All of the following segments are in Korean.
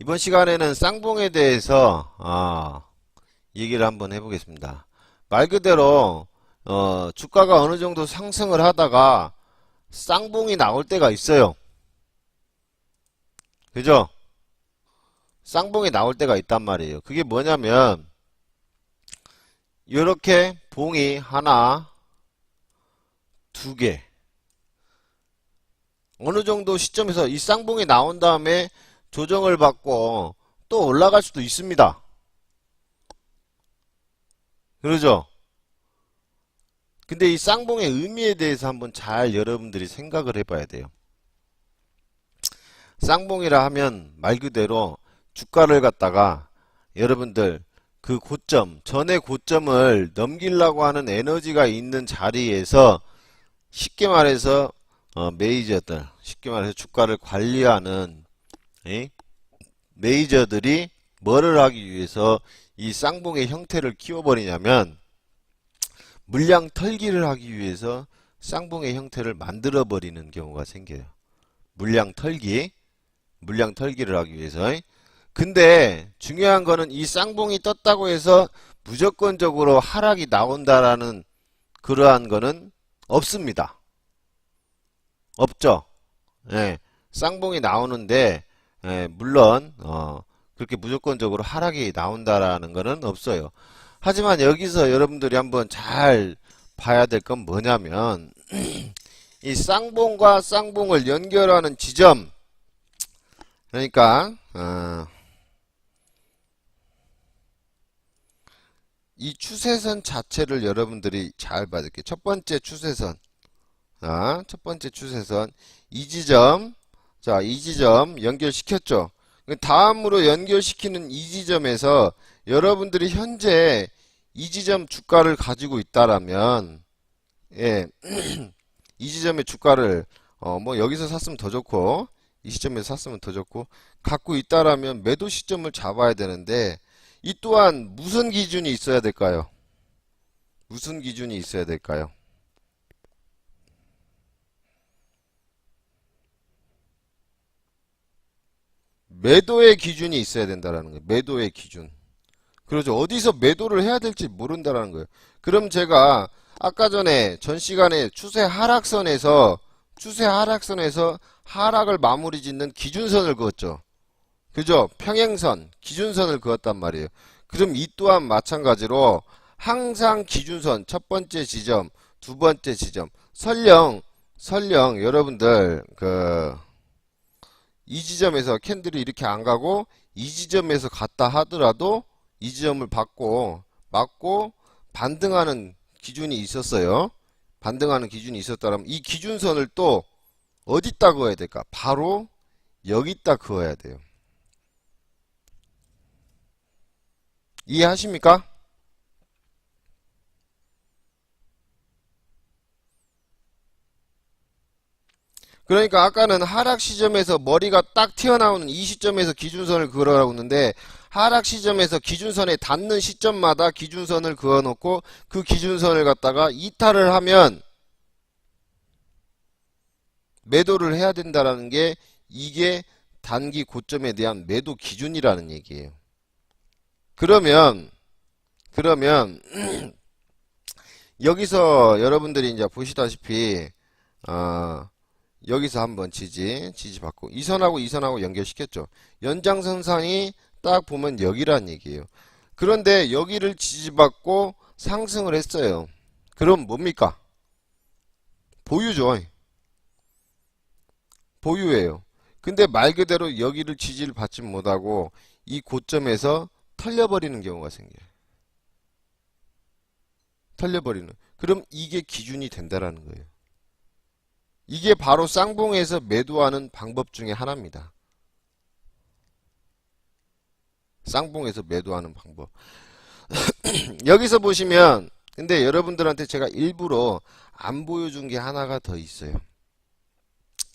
이번 시간에는 쌍봉에 대해서 아, 얘기를 한번 해보겠습니다. 말 그대로 어, 주가가 어느 정도 상승을 하다가 쌍봉이 나올 때가 있어요. 그죠? 쌍봉이 나올 때가 있단 말이에요. 그게 뭐냐면 이렇게 봉이 하나, 두 개. 어느 정도 시점에서 이 쌍봉이 나온 다음에 조정을 받고 또 올라갈 수도 있습니다. 그러죠? 근데 이 쌍봉의 의미에 대해서 한번 잘 여러분들이 생각을 해봐야 돼요. 쌍봉이라 하면 말 그대로 주가를 갖다가 여러분들 그 고점, 전의 고점을 넘기려고 하는 에너지가 있는 자리에서 쉽게 말해서 어, 메이저들, 쉽게 말해서 주가를 관리하는 에? 메이저들이 뭐를 하기 위해서 이 쌍봉의 형태를 키워버리냐면 물량 털기를 하기 위해서 쌍봉의 형태를 만들어 버리는 경우가 생겨요. 물량 털기, 물량 털기를 하기 위해서. 근데 중요한 거는 이 쌍봉이 떴다고 해서 무조건적으로 하락이 나온다라는 그러한 거는 없습니다. 없죠. 예, 쌍봉이 나오는데 예, 물론 어, 그렇게 무조건적으로 하락이 나온다라는 거는 없어요. 하지만 여기서 여러분들이 한번 잘 봐야 될 건 뭐냐면 이 쌍봉과 쌍봉을 연결하는 지점 그러니까 어, 이 추세선 자체를 여러분들이 잘 봐야 될게요. 첫 번째 추세선 자, 첫 번째 추세선 이 지점 자, 이 지점 연결시켰죠. 다음으로 연결시키는 이 지점에서 여러분들이 현재 이 지점 주가를 가지고 있다라면 예, 이 지점의 주가를 어, 뭐 여기서 샀으면 더 좋고 이 시점에서 샀으면 더 좋고 갖고 있다라면 매도 시점을 잡아야 되는데 이 또한 무슨 기준이 있어야 될까요? 무슨 기준이 있어야 될까요? 매도의 기준이 있어야 된다라는 거예요. 매도의 기준. 그렇죠. 어디서 매도를 해야 될지 모른다라는 거예요. 그럼 제가 아까 전에 전 시간에 추세 하락선에서 추세 하락선에서 하락을 마무리 짓는 기준선을 그었죠. 그죠? 평행선, 기준선을 그었단 말이에요. 그럼 이 또한 마찬가지로 항상 기준선 첫 번째 지점, 두 번째 지점, 설령 설령 여러분들 그 이 지점에서 캔들이 이렇게 안 가고 이 지점에서 갔다 하더라도 이 지점을 받고 맞고 반등하는 기준이 있었어요. 반등하는 기준이 있었다면 이 기준선을 또 어디다 그어야 될까? 바로 여기다 그어야 돼요. 이해하십니까? 그러니까 아까는 하락 시점에서 머리가 딱 튀어나오는 이 시점에서 기준선을 그으라고 했는데 하락 시점에서 기준선에 닿는 시점마다 기준선을 그어놓고 그 기준선을 갖다가 이탈을 하면 매도를 해야 된다라는 게 이게 단기 고점에 대한 매도 기준이라는 얘기예요. 그러면 그러면 여기서 여러분들이 이제 보시다시피 어, 여기서 한번 지지 지지 받고 이 선하고 이 선하고 연결시켰죠. 연장선상이 딱 보면 여기란 얘기예요. 그런데 여기를 지지받고 상승을 했어요. 그럼 뭡니까? 보유죠. 보유예요. 근데 말 그대로 여기를 지지를 받지 못하고 이 고점에서 털려버리는 경우가 생겨요. 털려버리는. 그럼 이게 기준이 된다라는 거예요. 이게 바로 쌍봉에서 매도하는 방법 중에 하나입니다. 쌍봉에서 매도하는 방법. 여기서 보시면 근데 여러분들한테 제가 일부러 안 보여준 게 하나가 더 있어요.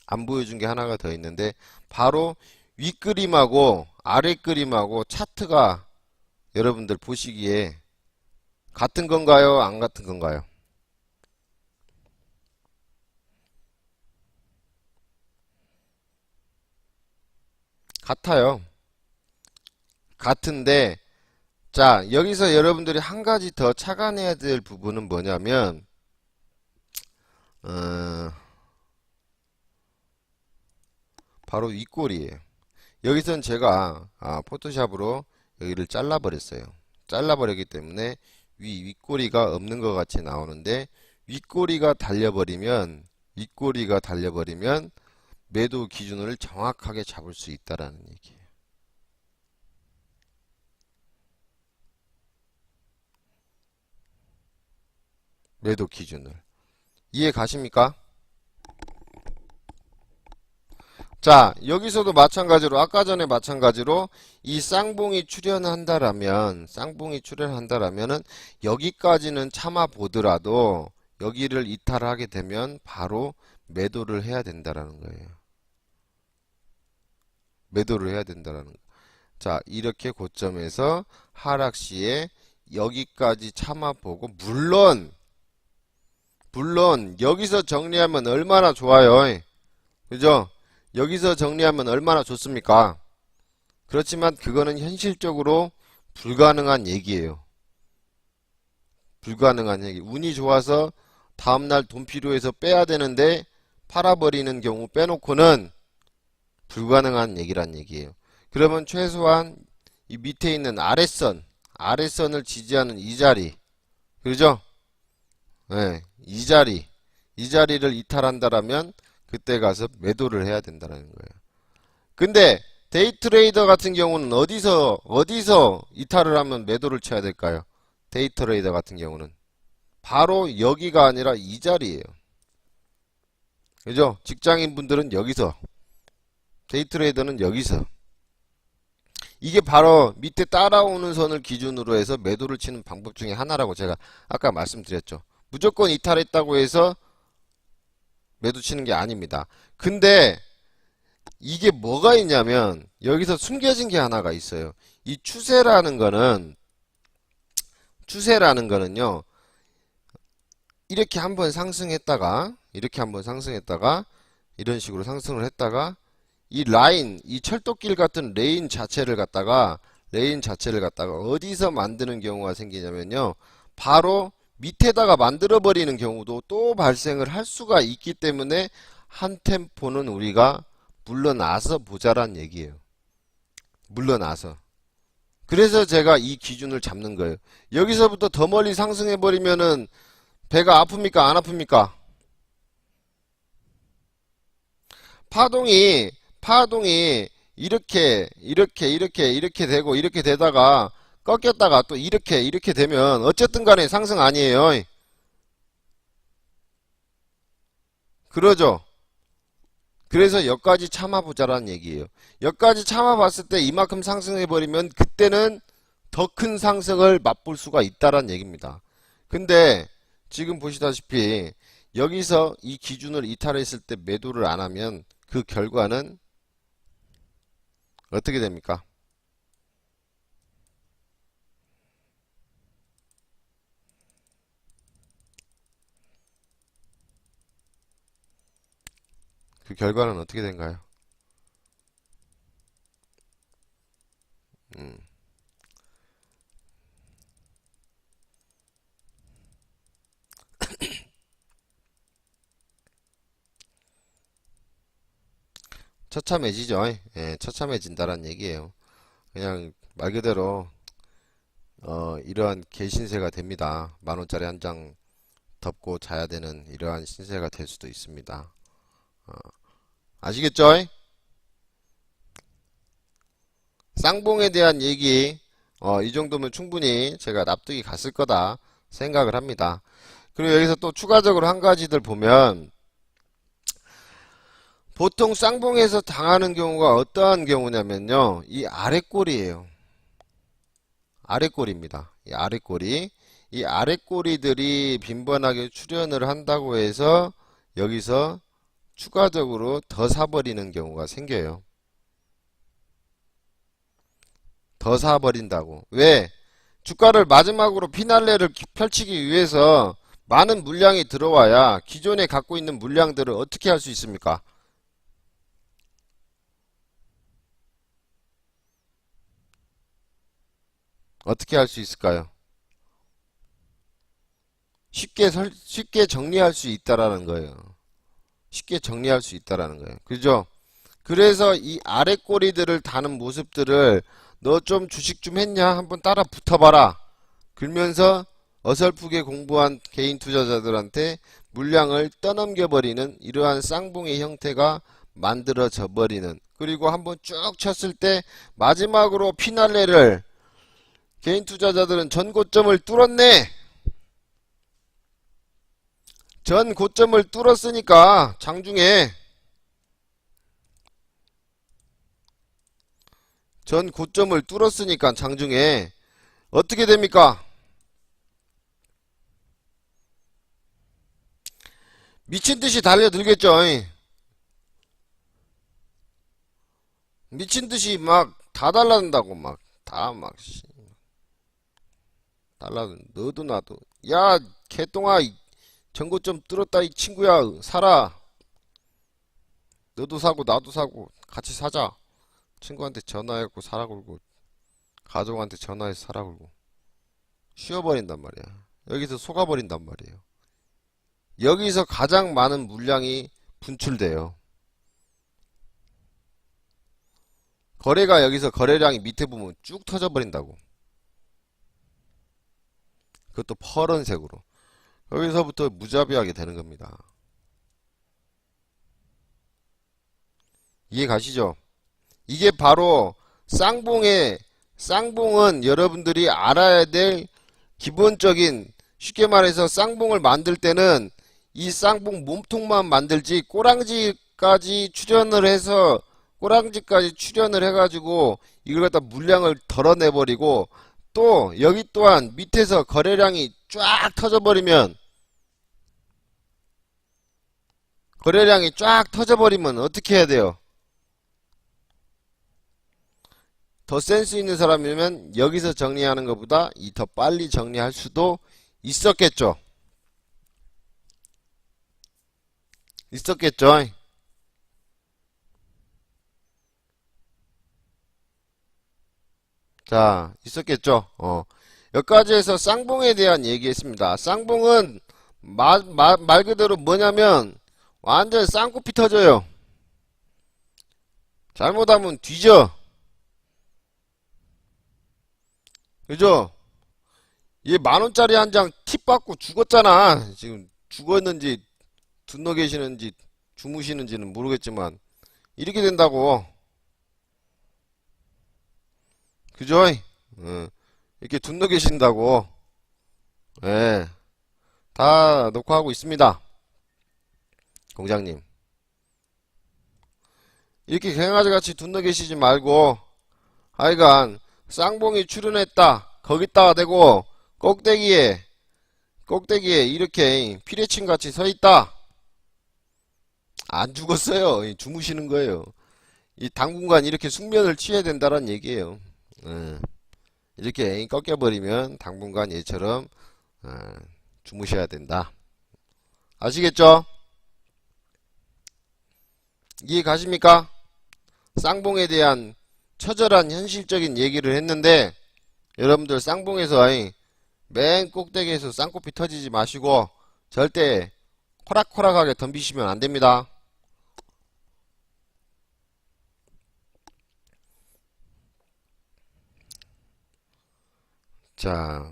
안 보여준 게 하나가 더 있는데 바로 윗그림하고 아랫그림하고 차트가 여러분들 보시기에 같은 건가요? 안 같은 건가요? 같아요. 같은데 자 여기서 여러분들이 한 가지 더 착안해야 될 부분은 뭐냐면 어, 바로 윗골이에요. 여기선 제가 아, 포토샵으로 여기를 잘라버렸어요. 잘라버렸기 때문에 위 윗꼬리가 없는 것 같이 나오는데 윗꼬리가 달려버리면 윗꼬리가 달려버리면 매도 기준을 정확하게 잡을 수 있다라는 얘기예요. 매도 기준을 이해 가십니까? 자, 여기서도 마찬가지로 아까 전에 마찬가지로 이 쌍봉이 출현한다라면 쌍봉이 출현한다라면은 여기까지는 참아 보더라도 여기를 이탈하게 되면 바로 매도를 해야 된다라는 거예요. 매도를 해야 된다라는 거. 자, 이렇게 고점에서 하락 시에 여기까지 참아 보고 물론 물론 여기서 정리하면 얼마나 좋아요. 그죠? 여기서 정리하면 얼마나 좋습니까? 그렇지만 그거는 현실적으로 불가능한 얘기예요. 불가능한 얘기. 운이 좋아서 다음날 돈 필요해서 빼야 되는데 팔아버리는 경우 빼놓고는 불가능한 얘기란 얘기예요. 그러면 최소한 이 밑에 있는 아랫선, 아랫선을 지지하는 이 자리, 그죠? 네, 이 자리, 이 자리를 이탈한다라면 그때 가서 매도를 해야 된다는 거예요. 근데 데이 트레이더 같은 경우는 어디서 어디서 이탈을 하면 매도를 쳐야 될까요? 데이 트레이더 같은 경우는 바로 여기가 아니라 이 자리예요. 그죠? 직장인 분들은 여기서 데이 트레이더는 여기서 이게 바로 밑에 따라오는 선을 기준으로 해서 매도를 치는 방법 중에 하나라고 제가 아까 말씀드렸죠. 무조건 이탈했다고 해서 매도 치는 게 아닙니다. 근데 이게 뭐가 있냐면 여기서 숨겨진 게 하나가 있어요. 이 추세라는 거는 추세라는 거는요. 이렇게 한번 상승했다가 이렇게 한번 상승했다가 이런 식으로 상승을 했다가 이 라인, 이 철도길 같은 레인 자체를 갖다가 레인 자체를 갖다가 어디서 만드는 경우가 생기냐면요. 바로 밑에다가 만들어 버리는 경우도 또 발생을 할 수가 있기 때문에 한 템포는 우리가 물러나서 보자란 얘기예요. 물러나서. 그래서 제가 이 기준을 잡는 거예요. 여기서부터 더 멀리 상승해 버리면은 배가 아픕니까? 안 아픕니까? 파동이 파동이 이렇게 이렇게 이렇게 이렇게 되고 이렇게 되다가 꺾였다가 또 이렇게 이렇게 되면 어쨌든 간에 상승 아니에요. 그러죠. 그래서 여기까지 참아보자라는 얘기예요. 여기까지 참아봤을 때 이만큼 상승해버리면 그때는 더 큰 상승을 맛볼 수가 있다라는 얘기입니다. 근데 지금 보시다시피 여기서 이 기준을 이탈했을 때 매도를 안 하면 그 결과는 어떻게 됩니까? 그 결과는 어떻게 된가요? 음. 처참해지죠. 예, 처참해진다란 얘기예요. 그냥 말 그대로 어, 이러한 개신세가 됩니다. 만 원짜리 한 장 덮고 자야 되는 이러한 신세가 될 수도 있습니다. 어, 아시겠죠? 쌍봉에 대한 얘기 어, 이 정도면 충분히 제가 납득이 갔을 거다 생각을 합니다. 그리고 여기서 또 추가적으로 한 가지들 보면 보통 쌍봉에서 당하는 경우가 어떠한 경우냐면요. 이 아랫골이에요. 아랫골입니다. 이 아랫골이. 이 아랫골이들이 빈번하게 출현을 한다고 해서 여기서 추가적으로 더 사버리는 경우가 생겨요. 더 사버린다고. 왜? 주가를 마지막으로 피날레를 펼치기 위해서 많은 물량이 들어와야 기존에 갖고 있는 물량들을 어떻게 할 수 있습니까? 어떻게 할 수 있을까요? 쉽게 설, 쉽게 정리할 수 있다라는 거예요. 쉽게 정리할 수 있다라는 거예요. 그죠? 그래서 이 아래 꼬리들을 다는 모습들을 너 좀 주식 좀 했냐? 한번 따라 붙어봐라. 그러면서 어설프게 공부한 개인 투자자들한테 물량을 떠넘겨버리는 이러한 쌍봉의 형태가 만들어져 버리는 그리고 한번 쭉 쳤을 때 마지막으로 피날레를 개인 투자자들은 전 고점을 뚫었네. 전 고점을 뚫었으니까 장중에 전 고점을 뚫었으니까 장중에 어떻게 됩니까? 미친 듯이 달려들겠죠. 미친 듯이 막 다 달라든다고 막 다막 달라든 너도 나도. 야 개똥아 이 전고점 뚫었다 이 친구야. 사라 너도 사고 나도 사고. 같이 사자. 친구한테 전화해갖고 사라 그러고 가족한테 전화해서 사라 그러고. 쉬어버린단 말이야. 여기서 속아버린단 말이에요. 여기서 가장 많은 물량이 분출돼요. 거래가 여기서 거래량이 밑에 보면 쭉 터져버린다고 그것도 퍼런색으로 여기서부터 무자비하게 되는 겁니다 이해 가시죠? 이게 바로 쌍봉의 쌍봉은 여러분들이 알아야 될 기본적인 쉽게 말해서 쌍봉을 만들 때는 이 쌍봉 몸통만 만들지 꼬랑지까지 출연을 해서 꼬랑지까지 출연을 해가지고 이걸 갖다 물량을 덜어내버리고 또 여기 또한 밑에서 거래량이 쫙 터져버리면 거래량이 쫙 터져버리면 어떻게 해야 돼요? 더 센스 있는 사람이면 여기서 정리하는 것보다 이 더 빨리 정리할 수도 있었겠죠. 있었겠죠. 자, 있었겠죠. 어. 여기까지 해서 쌍봉에 대한 얘기했습니다. 쌍봉은 마, 마, 말 그대로 뭐냐면 완전 쌍코피 터져요. 잘못하면 뒤져. 그죠? 얘 만원짜리 한 장 팁 받고 죽었잖아. 지금 죽었는지, 둔너 계시는지, 주무시는지는 모르겠지만, 이렇게 된다고. 그죠? 어, 이렇게 둔너 계신다고. 예. 다 녹화하고 있습니다. 공장님. 이렇게 갱아지 같이 둔너 계시지 말고, 하여간, 쌍봉이 출연했다. 거기다가 대고 꼭대기에 꼭대기에 이렇게 피레침 같이 서 있다. 안 죽었어요. 주무시는 거예요. 이 당분간 이렇게 숙면을 취해야 된다는 얘기예요. 예. 이렇게 꺾여버리면 당분간 얘처럼 어, 주무셔야 된다. 아시겠죠? 이해 가십니까? 쌍봉에 대한 처절한 현실적인 얘기를 했는데 여러분들 쌍봉에서 맨 꼭대기에서 쌍코피 터지지 마시고 절대 호락호락하게 덤비시면 안됩니다. 자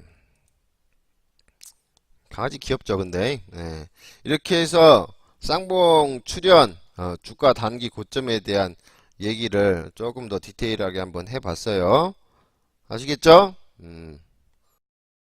강아지 귀엽죠 근데 네. 이렇게 해서 쌍봉 출현 어, 주가 단기 고점에 대한 얘기를 조금 더 디테일하게 한번 해봤어요. 아시겠죠? 음.